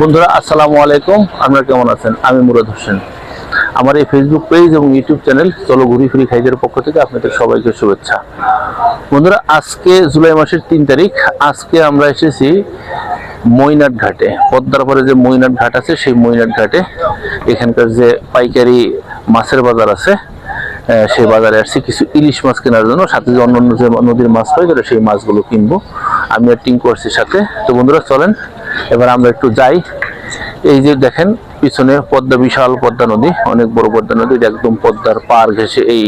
বন্ধুরা, আসসালামু আলাইকুম। আপনারা কেমন আছেন? আমি মুরাদ হোসেন। আমার এই ফেসবুক পেজ এবং ইউটিউব চ্যানেল চলো ঘুরি ফিরি খাইদের পক্ষ থেকে আপনাদের সবাইকে শুভেচ্ছা। বন্ধুরা, আজকে জুলাই মাসের তিন তারিখ। আজকে আমরা এসেছি মইনাট ঘাটে। পদ্মার পরে যে মইনাট ঘাট আছে, সেই মইনাট ঘাটে। এখানকার যে পাইকারি মাছের বাজার আছে সেই বাজারে আসছি। কিছু ইলিশ মাছ কেনার জন্য। সাথে যে অন্য অন্য যে নদীর মাছ পাই তাহলে সেই মাছগুলো কিনবো। আমি আর টিঙ্কু আসছি সাথে। তো বন্ধুরা, চলেন এবার আমরা একটু যাই। এই যে দেখেন, পিছনে পদ্মা, বিশাল পদ্মা নদী, অনেক বড় পদ্মা নদী একদম পদ্মার পার ঘেসে এই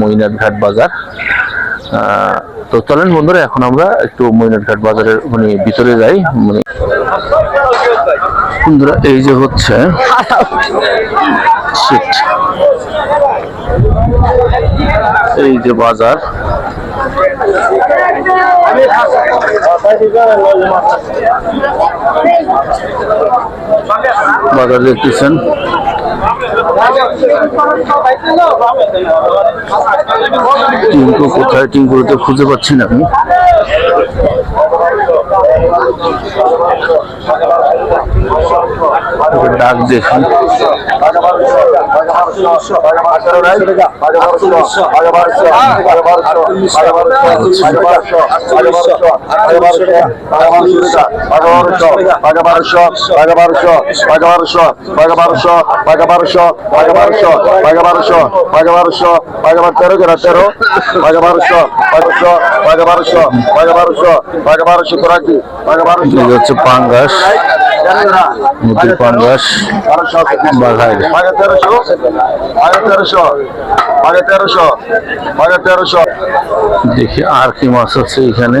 মইনাট ঘাট বাজার। তো চলেন বন্ধুরা, এখন আমরা একটু মইনাট ঘাট বাজারের মানে ভিতরে যাই। মানে বন্ধুরা, এই যে হচ্ছে। এই যে বাজার। বাজার দেখতেছেন। টিঙ্কু কোথায়? টিঙ্কুতে খুঁজে পাচ্ছি না আমি ডাক দেখি তেরো কেনা তেরো বারোশো বারোশো বারোশো বারোশো বারোশো বারোশো পাঙ্গাস নদীর পাঙ্গাস বাঘায় বাঘা তেরোশো বাঘা তেরোশো বাঘা তেরোশো বাঘা তেরোশো। দেখি আর কি মাছ আছে এখানে।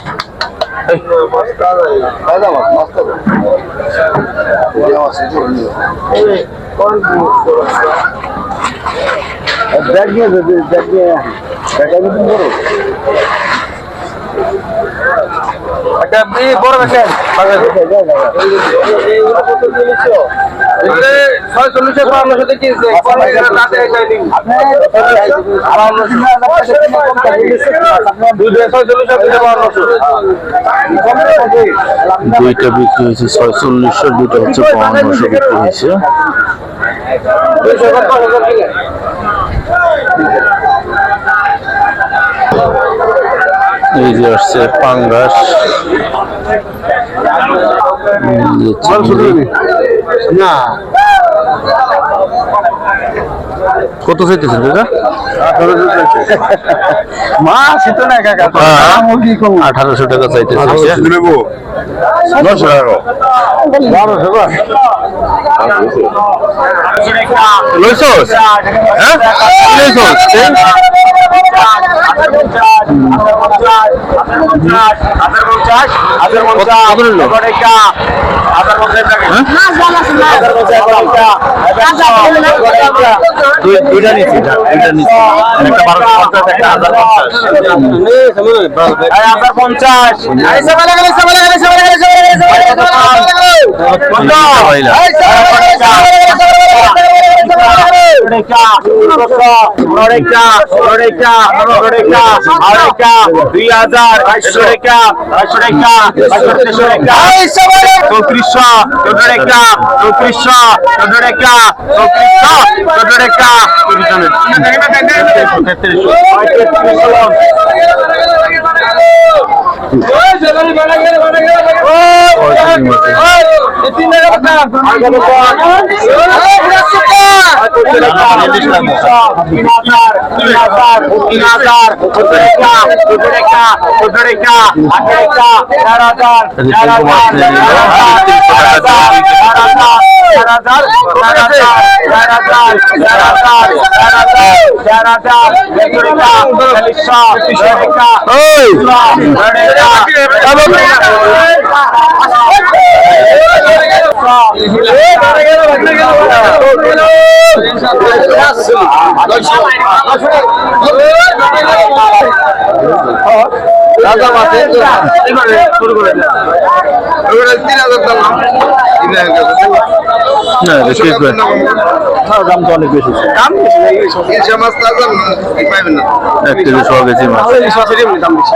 ব্যাগ নিয়ে ব্যাগ নিয়ে ব্যাগ নিয়ে করো একটা এই বড় দেখেন ছয় চল্লিশে দুইটা বিক্রি হয়েছে দুইটা হচ্ছে বাউন্নশো বিক্রি হয়েছে। এই যে আসছে পাঙ্গাস। না। কত চাইতেছেন দাদা মাছ তো না কাকা আঠারোশো টাকা চাইতেছে নেব নশো টাকা বারোশো লইছস হ্যাঁ লইছস দুইটা নিচ্ছি দুইটা নিচ্ছি একটা বারোশো পঞ্চাশ একটা হাজার পঞ্চাশ দুই হাজার বাইশশো টাকা বাইশশো টাকা বাইশশো টাকা চৌত্রিশশো চোদ্দ টাকা চৌত্রিশশো চোদ্দ টাকা চৌত্রিশশো চোদ্দ টাকা ওই রাজা শুরু করে তিন হাজার দাম না দেখি দাম তো অনেক বেশি দাম বেশি মাছ। তাজা পাইবেন না এক কেজি মাছ। দাম বেশি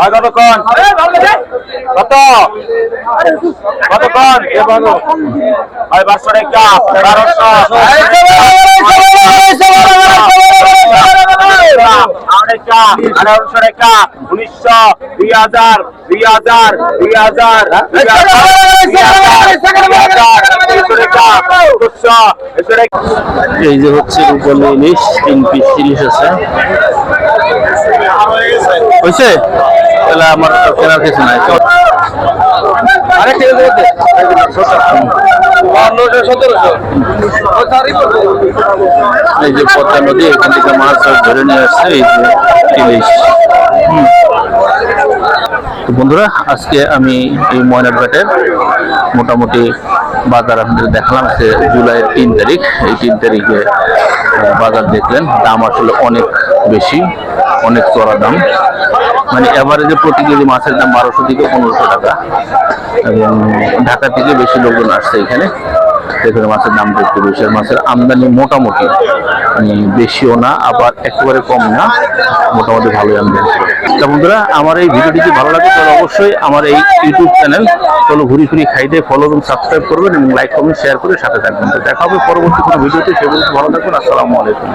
কতক্ষণ? কত? কতক্ষণ? পাঁচশো টাকা। বারোশো। আঠারোশো টাকা। উনিশশো দুই হাজার দুই হাজার দুই হাজার দুই হাজার এই হচ্ছে রূপালী ইলিশ, তিন পিস ইলিশ আছে। হয়েছে? তাহলে আমার কেনার কিছু নাই এই যে পদ্মা নদী, এখান থেকে মাছ ধরে নিয়ে আসছে এই যে ইলিশ। তো বন্ধুরা, আজকে আমি এই ময়নার ঘাটের মোটামুটি বাজার আপনাদের দেখালাম, আজকে জুলাইয়ের তিন তারিখ। এই তিন তারিখে বাজার দেখলেন, দাম আসলে অনেক বেশি, অনেক চড়া দাম। মানে এভারেজে প্রতি কেজি মাছের দাম বারোশো থেকে পনেরোশো টাকা। এবং ঢাকা থেকে বেশি লোকজন আসছে এখানে। এখানে মাছের দাম একটু বেশি মাছের আমদানি মোটামুটি বেশিও না, আবার একেবারে কম না, মোটামুটি ভালোই ছিল তা বন্ধুরা, আমার এই ভিডিওটি যদি ভালো লাগে, তাহলে অবশ্যই আমার এই ইউটিউব চ্যানেল চলো ঘুরি ফিরি দিয়ে ফলো এবং সাবস্ক্রাইব করবেন এবং লাইক কমেন্ট শেয়ার করে সাথে থাকবেন। দেখা হবে পরবর্তী কোনো ভিডিওতে সেগুলো ভালো থাকবেন আসসালামু আলাইকুম।